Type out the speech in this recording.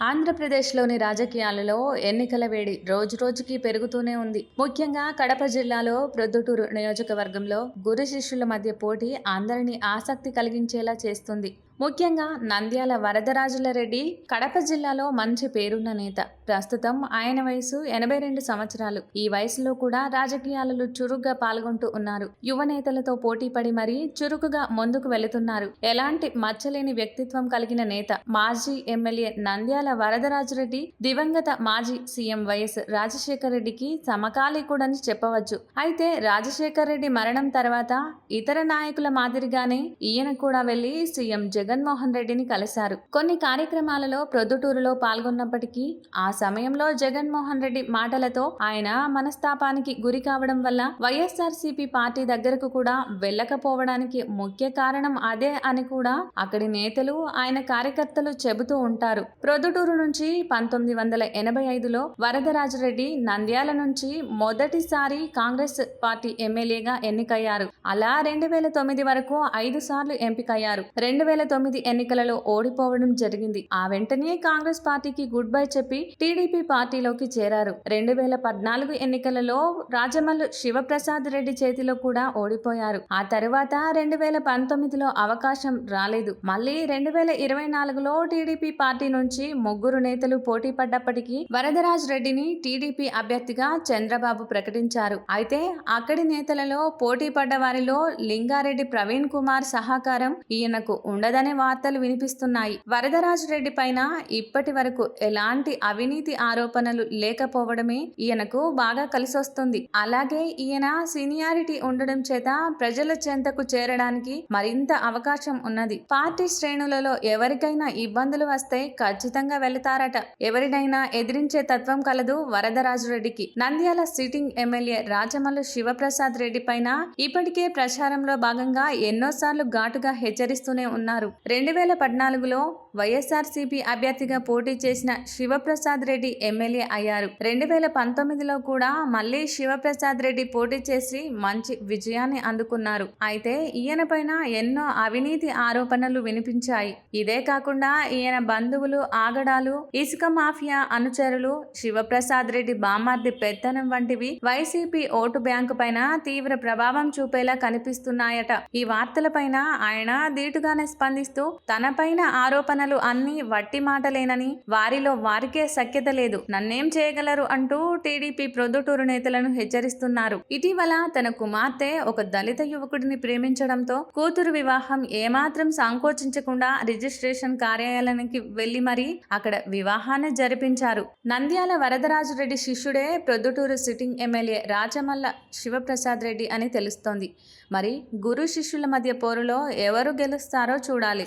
ఆంధ్రప్రదేశ్లోని రాజకీయాలలో ఎన్నికల వేడి రోజురోజుకి పెరుగుతూనే ఉంది. ముఖ్యంగా కడప జిల్లాలో ప్రొద్దుటూరు నియోజకవర్గంలో గురు శిష్యుల మధ్య పోటీ అందరినీ ఆసక్తి కలిగించేలా చేస్తుంది. ముఖ్యంగా నంద్యాల వరదరాజుల రెడ్డి కడప జిల్లాలో మంచి పేరున్న నేత. ప్రస్తుతం ఆయన వయసు ఎనభై రెండు సంవత్సరాలు. ఈ వయసులో కూడా రాజకీయాలలో చురుగ్గా పాల్గొంటూ ఉన్నారు. యువ నేతలతో పోటీ పడి మరీ చురుకుగా ముందుకు వెళుతున్నారు. ఎలాంటి మచ్చలేని వ్యక్తిత్వం కలిగిన నేత. మాజీ ఎమ్మెల్యే నంద్యాల వరదరాజురెడ్డి దివంగత మాజీ సీఎం వైఎస్ రాజశేఖర రెడ్డికి సమకాలీకుడని చెప్పవచ్చు. అయితే రాజశేఖర రెడ్డి మరణం తర్వాత ఇతర నాయకుల మాదిరిగానే ఈయన కూడా వెళ్ళి సీఎం జగన్మోహన్ రెడ్డిని కలిశారు. కొన్ని కార్యక్రమాలలో ప్రొద్దుటూరులో పాల్గొన్నప్పటికీ ఆ సమయంలో జగన్మోహన్ రెడ్డి మాటలతో ఆయన మనస్తాపానికి గురి కావడం వల్ల వైఎస్ఆర్సీపీ పార్టీ దగ్గరకు కూడా వెళ్ళకపోవడానికి ముఖ్య కారణం అదే అని కూడా అక్కడి నేతలు ఆయన కార్యకర్తలు చెబుతూ ఉంటారు. ప్రొద్దుటూరు నుంచి పంతొమ్మిది వందల ఎనభై ఐదులో వరదరాజరెడ్డి నంద్యాల నుంచి మొదటిసారి కాంగ్రెస్ పార్టీ ఎమ్మెల్యేగా ఎన్నికయ్యారు. అలా రెండు వేల తొమ్మిది వరకు ఐదు సార్లు ఎంపికయ్యారు. రెండు వేల తొమ్మిది ఎన్నికలలో ఓడిపోవడం జరిగింది. ఆ వెంటనే కాంగ్రెస్ పార్టీకి గుడ్ బై చెప్పి టీడీపీ పార్టీలోకి చేరారు. రెండు వేల పద్నాలుగు ఎన్నికలలో రాజమల్లు శివప్రసాద్ రెడ్డి చేతిలో కూడా ఓడిపోయారు. ఆ తర్వాత రెండు వేల పంతొమ్మిదిలో అవకాశం రాలేదు. మళ్ళీ రెండు వేల ఇరవై నాలుగులో టీడీపీ పార్టీ నుంచి ముగ్గురు నేతలు పోటీ పడ్డప్పటికీ వరదరాజ్ రెడ్డిని టీడీపీ అభ్యర్థిగా చంద్రబాబు ప్రకటించారు. అయితే అక్కడి నేతలలో పోటీ పడ్డ వారిలో లింగారెడ్డి ప్రవీణ్ కుమార్ సహకారం ఈయనకు ఉండదని వార్తలు వినిపిస్తున్నాయి. వరదరాజు రెడ్డి పైన ఇప్పటి వరకు ఎలాంటి అవినీతి ఆరోపణలు లేకపోవడమే ఈయనకు బాగా కలిసొస్తుంది. అలాగే ఈయన సీనియారిటీ ఉండడం చేత ప్రజల చెంతకు చేరడానికి మరింత అవకాశం ఉన్నది. పార్టీ శ్రేణులలో ఎవరికైనా ఇబ్బందులు వస్తే ఖచ్చితంగా వెళతారట. ఎవరినైనా ఎదిరించే తత్వం కలదు వరదరాజు రెడ్డికి నంద్యాల సిట్టింగ్ ఎమ్మెల్యే రాజమల్లు శివప్రసాద్ రెడ్డి పైన ఇప్పటికే ప్రచారంలో భాగంగా ఎన్నోసార్లు ఘాటుగా హెచ్చరిస్తూనే ఉన్నారు. రెండు వేల పద్నాలుగులో వైఎస్ఆర్సీపీ అభ్యర్థిగా పోటీ చేసిన శివప్రసాద్ రెడ్డి ఎమ్మెల్యే అయ్యారు. రెండు వేల పంతొమ్మిదిలో కూడా మళ్ళీ శివప్రసాద్ రెడ్డి పోటీ చేసి మంచి విజయాన్ని అందుకున్నారు. అయితే ఈయన పైన ఎన్నో అవినీతి ఆరోపణలు వినిపించాయి. ఇదే కాకుండా ఈయన బంధువులు ఆగడాలు ఇసుక మాఫియా అనుచరులు శివప్రసాద్ రెడ్డి బామార్ది పెత్తనం వంటివి వైసీపీ ఓటు బ్యాంకు పైన తీవ్ర ప్రభావం చూపేలా కనిపిస్తున్నాయట. ఈ వార్తలపైన ఆయన ధీటుగానే స్పందిస్తూ తనపైన ఆరోపణ ఆరోపణలు అన్ని వట్టి మాటలేనని వారిలో వారికే సఖ్యత లేదు. నన్నేం చేయగలరు అంటూ టీడీపీ ప్రొద్దుటూరు నేతలను హెచ్చరిస్తున్నారు. ఇటీవల తన కుమార్తె ఒక దళిత యువకుడిని ప్రేమించడంతో కూతురు వివాహం ఏమాత్రం సంకోచించకుండా రిజిస్ట్రేషన్ కార్యాలయానికి వెళ్ళి మరీ అక్కడ వివాహాన్ని జరిపించారు. నంద్యాల వరదరాజు రెడ్డి శిష్యుడే ప్రొద్దుటూరు సిట్టింగ్ ఎమ్మెల్యే రాజమల్ల శివప్రసాద్ రెడ్డి అని తెలుస్తోంది. మరి గురు శిష్యుల మధ్య పోరులో ఎవరు గెలుస్తారో చూడాలి.